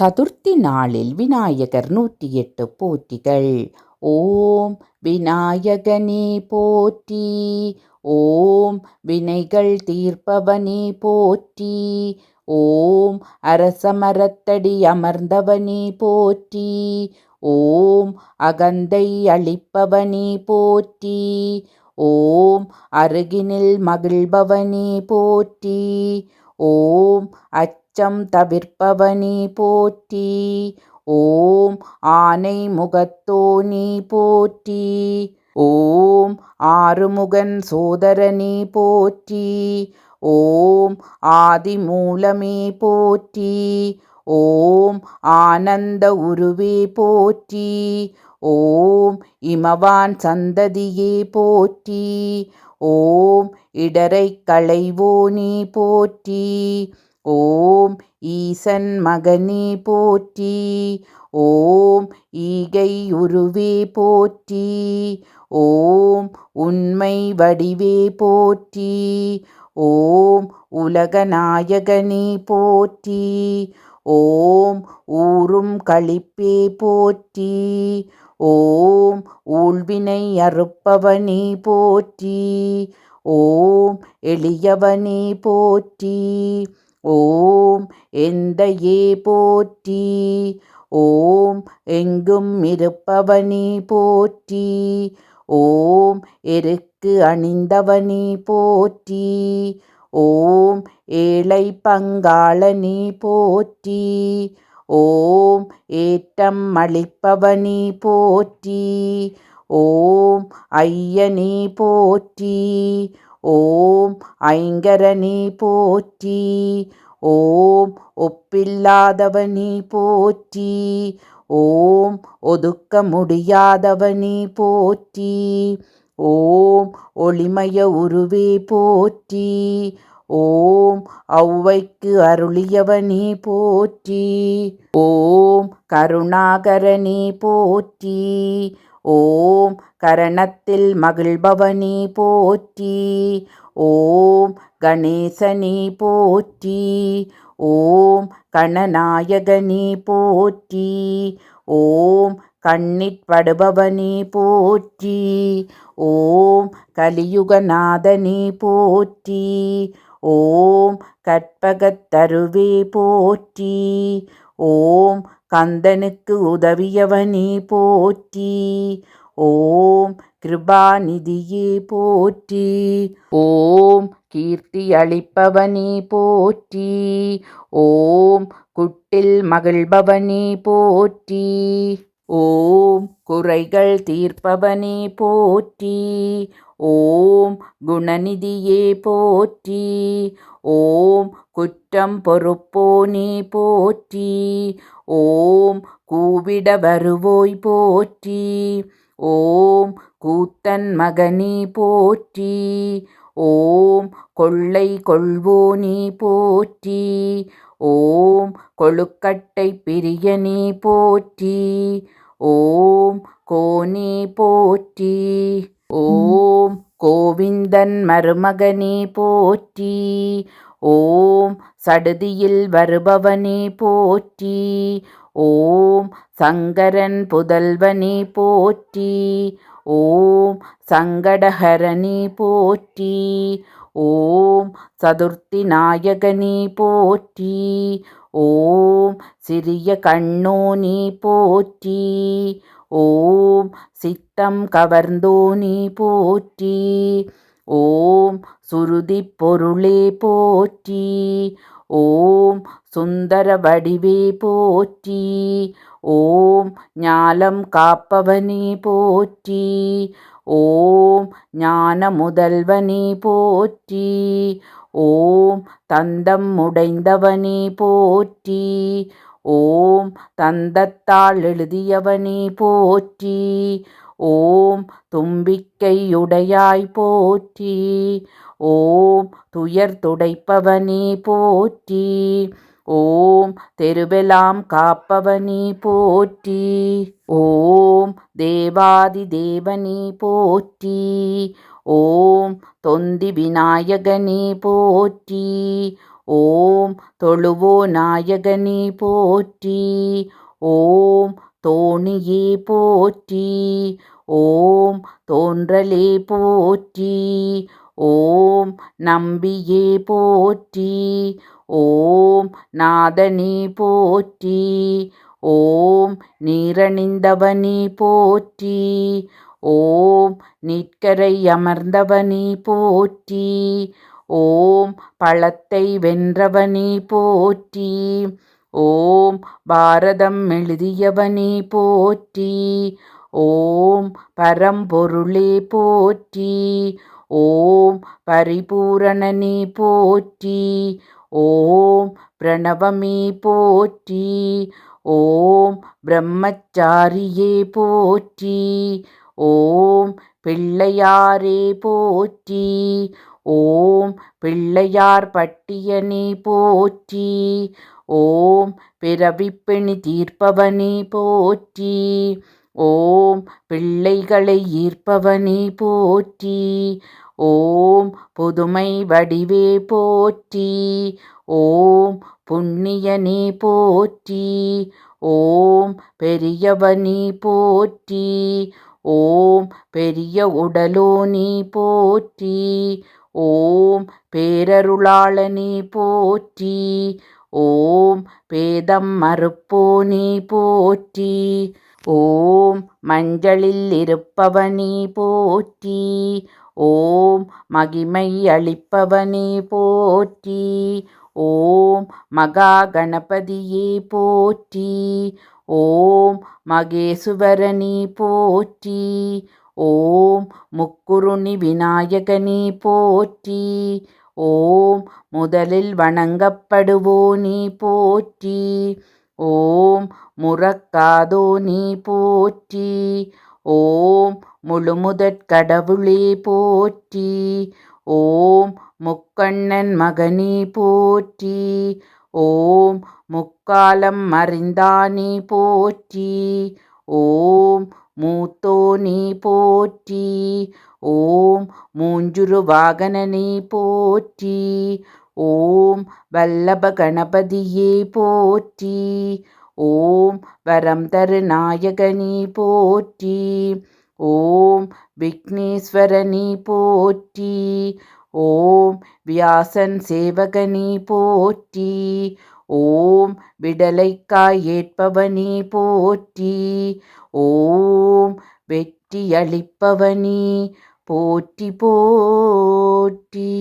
சதுர்த்தி நாளில் விநாயகர் நூற்றி எட்டு போற்றிகள். ஓம் விநாயகனே போற்றி ஓம் வினைகள் தீர்ப்பவனே போற்றி ஓம் அரசமரத்தடி அமர்ந்தவனே போற்றி ஓம் அகந்தை அளிப்பவனே போற்றி ஓம் அருகினில் மகிழ்பவனே போற்றி ஓம் அச்ச அச்சம் தவிர்ப்பவனே போற்றி. ஓம் ஆனை முகத்தோனி போற்றி. ஓம் ஆறுமுகன் சோதரனே போற்றி. ஓம் ஆதிமூலமே போற்றி. ஓம் ஆனந்த உருவே போற்றி. ஓம் இமவான் சந்ததியே போற்றி. ஓம் இடரை களைவோனி போற்றி. ஓம் ஈசன் மகனே போற்றி. ஓம் ஈகை உருவே போற்றி. ஓம் உண்மை வடிவே போற்றி. ஓம் உலகநாயகனே போற்றி. ஓம் ஊரும் கழிப்பே போற்றி. ஓம் ஊழ்வினை அறுப்பவனே போற்றி. ஓம் எளியவனே போற்றி. ஓம் எந்தையே போற்றி. ஓம் எங்கும் இருப்பவனே போற்றி. ஓம் எருக்கு அணிந்தவனே போற்றி. ஓம் ஏழை பங்காளனே போற்றி. ஓம் ஏற்றம் அளிப்பவனே போற்றி. ஓம் ஐயனே போற்றி. ஓம் ஐங்கரணி போற்றி. ஓம் ஒப்பில்லாதவனி போற்றி. ஓம் ஒதுக்க முடியாதவனி போற்றி. ஓம் ஒளிமய உருவே போற்றி. ஓம் ஔவைக்கு அருளியவனே போற்றி. ஓம் கருணாகரனே போற்றி. ஓம் கரணத்தில் மகிழ்பவனி போற்றி. ஓம் கணேசனி போற்றி. ஓம் கணநாயகனி போற்றி. ஓம் கண்ணிற்படுபவனி போற்றி. ஓம் கலியுகநாதனி போற்றி. ஓம் கற்பகத்தருவே போற்றி. ஓம் கந்தனுக்கு உதவியவனே போற்றி. ஓம் கிருபாநிதியே போற்றி. ஓம் கீர்த்தி அளிப்பவனே போற்றி. ஓம் குட்டில் மகிழ்பவனே போற்றி. ஓம் குறைகள் தீர்ப்பவனே போற்றி. ஓம் குணநிதியே போற்றி ஓம் குற்றம் பொறுப்போனே போற்றி ஓம் கூவிட வருவோய் போற்றி ஓம் கூத்தன் மகனே போற்றி ஓம் கொள்ளை கொள்வோனே போற்றி ஓம் கொழுக்கட்டை பிரியனே போற்றி ஓம் கோனே போற்றி. ஓம் கோவிந்தன் மருமகனே போற்றி. ஓம் சடுதியில் வருபவனே போற்றி. ஓம் சங்கரன் புதல்வனே போற்றி. ஓம் சங்கடஹரணி போற்றி. ஓம் சதுர்த்தி நாயகனே போற்றி. ஓம் சிறிய கண்ணோனி போற்றி. ஓம் சித்தம் கவர்ந்தோனி போற்றி. ஓம் சுருதி பொருளே போற்றி. ஓம் சுந்தர வடிவே போற்றி. ஓம் ஞாலம் காப்பவனே போற்றி. ஓம் ஞான முதல்வனே போற்றி. ஓம் தந்தம் உடைந்தவனே போற்றி. ஓம் தந்தத்தால் எழுதியவனே போற்றி. ஓம் தும்பிக்கையுடையாய் போற்றி. ஓம் துயர் துடைப்பவனே போற்றி. ஓம் தெருவெலாம் காப்பவனே போற்றி. ஓம் தேவாதி தேவனே போற்றி. ஓம் தொந்தி விநாயகனே போற்றி. ஓம் தொழுவோ நாயகனே போற்றி ஓம் தோணியே போற்றி ஓம் தோன்றலே போற்றி ஓம் நம்பியே போற்றி ஓம் நாதனே போற்றி ஓம் நீரணிந்தவனே போற்றி ஓம் நிற்கரை அமர்ந்தவனே போற்றி ஓம் பழத்தை வென்றவனே போற்றி. ஓம் பாரதம் எழுதியவனே போற்றி. ஓம் பரம்பொருளே போற்றி. ஓம் பரிபூரணனே போற்றி. ஓம் பிரணவமே போற்றி. ஓம் பிரம்மச்சாரியே போற்றி. ஓம் பிள்ளையாரே போற்றி. ஓம் பிள்ளையார் பட்டியனே போற்றி. ஓம் பிறவிப்பெணி தீர்ப்பவனே போற்றி. ஓம் பிள்ளைகளை ஈர்ப்பவனே போற்றி. ஓம் புதுமை வடிவே போற்றி. ஓம் புண்ணியனே போற்றி. ஓம் பெரியவனே போற்றி. ஓம் பெரிய உடலோனே போற்றி. ஓம் பேரருளாளனே போற்றி ஓம் பேதம் மறுப்போனே போற்றி ஓம் மஞ்சளில் இருப்பவனே போற்றி ஓம் மகிமை அளிப்பவனே போற்றி ஓம் மகா கணபதியே போற்றி ஓம் மகேசுவரனே போற்றி ஓம் முக்குருணி விநாயகனே போற்றி. ஓம் முதலில் வணங்கப்படுவோ நீ போற்றி. ஓம் முறக்காதோ நீ போற்றி. ஓம் முழுமுதற் கடவுளே போற்றி. ஓம் முக்கண்ணன் மகனே போற்றி. ஓம் முக்காலம் மறிந்தானே போற்றி. ஓம் மூத்தோனே போற்றி. ஓம் மூஞ்சுரு வாகனனே போற்றி. ஓம் வல்லப கணபதியே போற்றி. ஓம் வரம் தரு நாயகனே போற்றி. ஓம் விக்னேஸ்வரனே போற்றி. ஓம் வியாசன் சேவகனே போற்றி. ஓம் விடலைக்காய் ஏற்பவனே போற்றி. ஓம் வெற்றி அளிப்பவனே போற்றி போற்றி.